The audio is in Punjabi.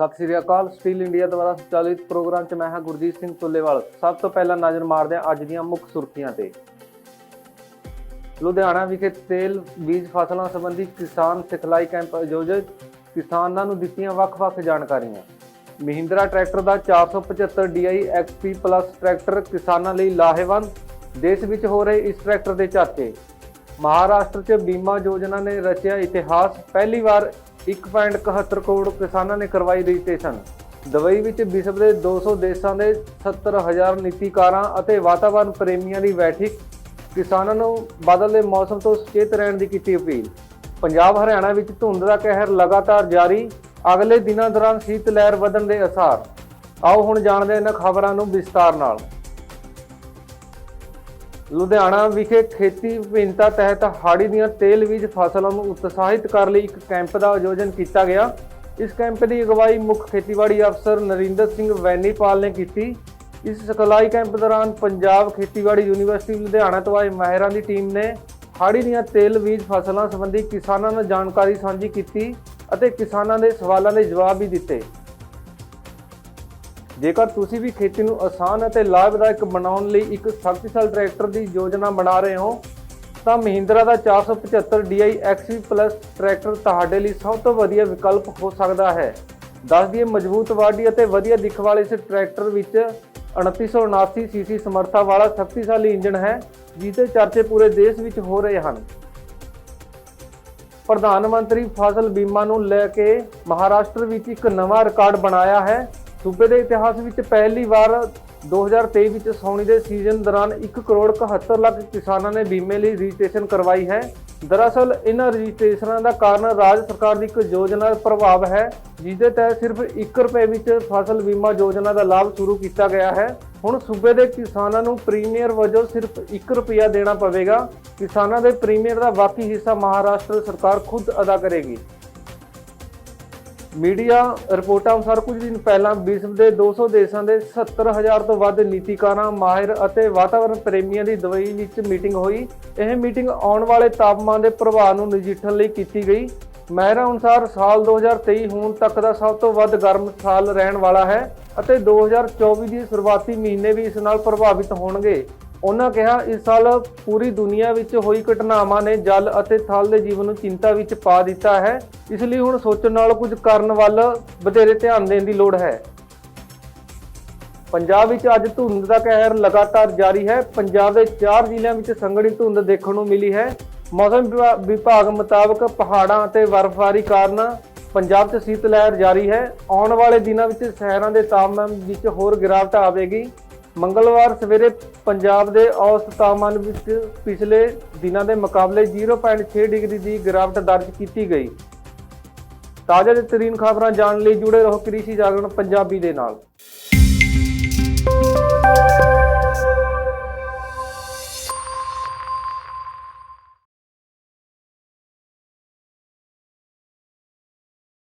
ਸਤਿ ਸ੍ਰੀ ਅਕਾਲ ਸਟੀਲ ਇੰਡੀਆ ਦੁਆਰਾ ਸੰਚਾਲਿਤ ਪ੍ਰੋਗਰਾਮ 'ਚ ਮੈਂ ਹਾਂ ਗੁਰਜੀਤ ਸਿੰਘ ਤੁੱਲੇਵਾਲ। ਸਭ ਤੋਂ ਪਹਿਲਾਂ ਨਜ਼ਰ ਮਾਰਦੇ ਹਾਂ ਅੱਜ ਦੀਆਂ ਮੁੱਖ ਸੁਰਖੀਆਂ ਤੇ। ਲੁਧਿਆਣਾ ਵਿਖੇ ਤੇਲ, ਬੀਜ ਫਸਲਾਂ ਸੰਬੰਧੀ ਕਿਸਾਨ ਸਿਖਲਾਈ ਕੈਂਪ ਆਯੋਜਿਤ। ਕਿਸਾਨਾਂ ਨੂੰ ਦਿੱਤੀਆਂ ਵੱਖ-ਵੱਖ ਜਾਣਕਾਰੀਆਂ। ਮਹਿੰਦਰਾ ਟਰੈਕਟਰ ਦਾ 475 DI XP ਪਲੱਸ ਟਰੈਕਟਰ ਕਿਸਾਨਾਂ ਲਈ ਲਾਹੇਵੰਦ। ਦੇਸ਼ ਵਿੱਚ ਹੋ ਰਹੇ ਇਸ ਟਰੈਕਟਰ ਦੇ ਚਰਚੇ ਮਹਾਰਾਸ਼ਟਰ 'ਚ ਬੀਮਾ ਯੋਜਨਾ ਨੇ ਰਚਿਆ ਇਤਿਹਾਸ, ਪਹਿਲੀ ਵਾਰ 1.71 ਕਰੋੜ ਕਿਸਾਨਾਂ ਨੇ ਕਰਵਾਈ ਰਜਿਸਟ੍ਰੇਸ਼ਨ। ਦੁਬਈ ਵਿੱਚ ਵਿਸ਼ਵ ਦੇ 200 ਦੇਸ਼ਾਂ ਦੇ 70000 ਨੀਤੀਕਾਰਾਂ ਅਤੇ ਵਾਤਾਵਰਣ ਪ੍ਰੇਮੀਆਂ ਦੀ ਬੈਠਕ ਕਿਸਾਨਾਂ ਨੂੰ ਬਦਲਦੇ ਮੌਸਮ ਤੋਂ ਸੁਚੇਤ ਰਹਿਣ ਦੀ ਕੀਤੀ ਅਪੀਲ। ਪੰਜਾਬ, ਹਰਿਆਣਾ ਵਿੱਚ ਧੁੰਦ ਦਾ ਕਹਿਰ ਲਗਾਤਾਰ ਜਾਰੀ, ਅਗਲੇ ਦਿਨਾਂ ਦੌਰਾਨ ਸ਼ੀਤ ਲਹਿਰ ਵਧਣ ਦੇ ਅਸਾਰ। ਆਓ ਹੁਣ ਜਾਣਦੇ ਹਾਂ ਇਹਨਾਂ ਖਬਰਾਂ ਨੂੰ ਵਿਸਤਾਰ ਨਾਲ। ਲੁਧਿਆਣਾ ਵਿਖੇ ਖੇਤੀ ਵਿਭਿੰਨਤਾ ਤਹਿਤ ਹਾੜੀ ਦੀਆਂ ਤੇਲ ਬੀਜ ਫਸਲਾਂ ਨੂੰ ਉਤਸ਼ਾਹਿਤ ਕਰਨ ਲਈ ਇੱਕ ਕੈਂਪ ਦਾ ਆਯੋਜਨ ਕੀਤਾ ਗਿਆ। ਇਸ ਕੈਂਪ ਦੀ ਅਗਵਾਈ ਮੁੱਖ ਖੇਤੀਬਾੜੀ ਅਫਸਰ ਨਰਿੰਦਰ ਸਿੰਘ ਵੈਨੀਪਾਲ ਨੇ ਕੀਤੀ। ਇਸ ਸਿਖਲਾਈ ਕੈਂਪ ਦੌਰਾਨ ਪੰਜਾਬ ਖੇਤੀਬਾੜੀ ਯੂਨੀਵਰਸਿਟੀ ਲੁਧਿਆਣਾ ਤੋਂ ਆਏ ਮਾਹਿਰਾਂ ਦੀ ਟੀਮ ਨੇ ਹਾੜੀ ਦੀਆਂ ਤੇਲ ਬੀਜ ਫਸਲਾਂ ਸੰਬੰਧੀ ਕਿਸਾਨਾਂ ਨਾਲ ਜਾਣਕਾਰੀ ਸਾਂਝੀ ਕੀਤੀ ਅਤੇ ਕਿਸਾਨਾਂ ਦੇ ਸਵਾਲਾਂ ਦੇ ਜਵਾਬ ਵੀ ਦਿੱਤੇ। ਜੇਕਰ ਤੁਸੀਂ ਵੀ ਖੇਤੀ ਨੂੰ ਆਸਾਨ ਅਤੇ ਲਾਭਦਾਇਕ ਬਣਾਉਣ ਲਈ ਇੱਕ ਸ਼ਕਤੀਸ਼ਾਲੀ ਟਰੈਕਟਰ ਦੀ ਯੋਜਨਾ ਬਣਾ ਰਹੇ ਹੋ, ਤਾਂ ਮਹਿੰਦਰਾ ਦਾ 475 DI XV Plus ਟਰੈਕਟਰ ਤੁਹਾਡੇ ਲਈ ਸਭ ਤੋਂ ਵਧੀਆ ਵਿਕਲਪ ਹੋ ਸਕਦਾ ਹੈ। ਦੱਸ ਦਈਏ ਮਜ਼ਬੂਤ ਵਾਢੀ ਅਤੇ ਵਧੀਆ ਦਿੱਖ ਵਾਲੇ ਇਸ ਟਰੈਕਟਰ ਵਿੱਚ 2979 ਸੀਸੀ ਸਮਰੱਥਾ ਵਾਲਾ ਸ਼ਕਤੀਸ਼ਾਲੀ ਇੰਜਨ ਹੈ ਜਿਸ ਦੇ ਚਰਚੇ ਪੂਰੇ ਦੇਸ਼ ਵਿੱਚ ਹੋ ਰਹੇ ਹਨ। ਪ੍ਰਧਾਨ ਮੰਤਰੀ ਫਸਲ ਬੀਮਾ ਨੂੰ ਲੈ ਕੇ ਮਹਾਰਾਸ਼ਟਰ ਵਿੱਚ ਇੱਕ ਨਵਾਂ ਰਿਕਾਰਡ ਬਣਾਇਆ ਹੈ ਸੂਬੇ ਦੇ ਇਤਿਹਾਸ ਵਿੱਚ ਪਹਿਲੀ ਵਾਰ 2023 ਵਿੱਚ ਸੌਣੀ ਦੇ ਸੀਜ਼ਨ ਦੌਰਾਨ 1 ਕਰੋੜ 71 ਲੱਖ ਕਿਸਾਨਾਂ ਨੇ ਬੀਮੇ ਲਈ ਰਜਿਸਟ੍ਰੇਸ਼ਨ ਕਰਵਾਈ ਹੈ। ਦਰਅਸਲ, ਇਹਨਾਂ ਰਜਿਸਟ੍ਰੇਸ਼ਨਾਂ ਦਾ ਕਾਰਨ ਰਾਜ ਸਰਕਾਰ ਦੀ ਇੱਕ ਯੋਜਨਾ ਦਾ ਪ੍ਰਭਾਵ ਹੈ ਜਿਸ ਦੇ ਤਹਿਤ ਸਿਰਫ 1 ਰੁਪਏ ਵਿੱਚ ਫਸਲ ਬੀਮਾ ਯੋਜਨਾ ਦਾ ਲਾਭ ਸ਼ੁਰੂ ਕੀਤਾ ਗਿਆ ਹੈ। ਹੁਣ ਸੂਬੇ ਦੇ ਕਿਸਾਨਾਂ ਨੂੰ ਪ੍ਰੀਮੀਅਰ ਵਜੋਂ ਸਿਰਫ 1 ਰੁਪਿਆ ਦੇਣਾ ਪਵੇਗਾ। ਕਿਸਾਨਾਂ ਦੇ ਪ੍ਰੀਮੀਅਰ ਦਾ ਬਾਕੀ ਹਿੱਸਾ ਮਹਾਰਾਸ਼ਟਰ ਸਰਕਾਰ ਖੁਦ ਅਦਾ ਕਰੇਗੀ। ਮੀਡੀਆ ਰਿਪੋਰਟਾਂ ਅਨੁਸਾਰ ਕੁਝ ਦਿਨ ਪਹਿਲਾਂ ਵਿਸ਼ਵ ਦੇ 200 ਦੇਸ਼ਾਂ ਦੇ 70000 ਤੋਂ ਵੱਧ ਨੀਤੀਕਾਰਾਂ, ਮਾਹਿਰ ਅਤੇ ਵਾਤਾਵਰਣ ਪ੍ਰੇਮੀਆਂ ਦੀ ਦੁਬਈ ਵਿੱਚ ਮੀਟਿੰਗ ਹੋਈ। ਇਹ ਮੀਟਿੰਗ ਆਉਣ ਵਾਲੇ ਤਾਪਮਾਨ ਦੇ ਪ੍ਰਭਾਵ ਨੂੰ ਨਜਿੱਠਣ ਲਈ ਕੀਤੀ ਗਈ। ਮਾਹਿਰਾਂ ਅਨੁਸਾਰ ਸਾਲ 2023 ਹੁਣ ਤੱਕ ਦਾ ਸਭ ਤੋਂ ਵੱਧ ਗਰਮ ਸਾਲ ਰਹਿਣ ਵਾਲਾ ਹੈ ਅਤੇ 2024 ਦੀ ਸ਼ੁਰੂਆਤੀ ਮਹੀਨੇ ਵੀ ਇਸ ਨਾਲ ਪ੍ਰਭਾਵਿਤ ਹੋਣਗੇ। ਉਹਨਾਂ ਕਿਹਾ, ਇਸ ਸਾਲ ਪੂਰੀ ਦੁਨੀਆ ਵਿੱਚ ਹੋਈ ਘਟਨਾਵਾਂ ਨੇ ਜਲ ਅਤੇ ਥਲ ਦੇ ਜੀਵਨ ਨੂੰ ਚਿੰਤਾ ਵਿੱਚ ਪਾ ਦਿੱਤਾ ਹੈ। ਇਸ ਲਈ ਹੁਣ ਸੋਚਣ ਨਾਲ ਕੁਝ ਕਰਨ ਵੱਲ ਵਧੇਰੇ ਧਿਆਨ ਦੇਣ ਦੀ ਲੋੜ ਹੈ। ਪੰਜਾਬ ਵਿੱਚ ਅੱਜ ਧੁੰਦ ਦਾ ਕਹਿਰ ਲਗਾਤਾਰ ਜਾਰੀ ਹੈ। ਪੰਜਾਬ ਦੇ 4 ਜ਼ਿਲ੍ਹਿਆਂ ਵਿੱਚ ਸੰਘਣੀ ਧੁੰਦ ਦੇਖਣ ਨੂੰ ਮਿਲੀ ਹੈ। ਮੌਸਮ ਵਿਭਾ- ਵਿਭਾਗ ਮੁਤਾਬਕ ਪਹਾੜਾਂ ਅਤੇ ਬਰਫ਼ਬਾਰੀ ਕਾਰਨ ਪੰਜਾਬ 'ਚ ਸੀਤ ਲਹਿਰ ਜਾਰੀ ਹੈ। ਆਉਣ ਵਾਲੇ ਦਿਨਾਂ ਵਿੱਚ ਸ਼ਹਿਰਾਂ ਦੇ ਤਾਪਮਾਨ ਵਿੱਚ ਹੋਰ ਗਿਰਾਵਟ ਆਵੇਗੀ। ਮੰਗਲਵਾਰ ਸਵੇਰੇ ਪੰਜਾਬ ਦੇ ਔਸਤ ਤਾਪਮਾਨ ਵਿੱਚ ਪਿਛਲੇ ਦਿਨਾਂ ਦੇ ਮੁਕਾਬਲੇ 0.6 ਡਿਗਰੀ ਦੀ ਗਿਰਾਵਟ ਦਰਜ ਕੀਤੀ ਗਈ। ਤਾਜ਼ਾ ਤੇ ਤਰੀਨ ਖਬਰਾਂ ਜਾਣਨ ਲਈ ਜੁੜੇ ਰਹੋ ਕ੍ਰਿਸ਼ੀ ਜਾਗਰਣ ਪੰਜਾਬੀ ਦੇ ਨਾਲ।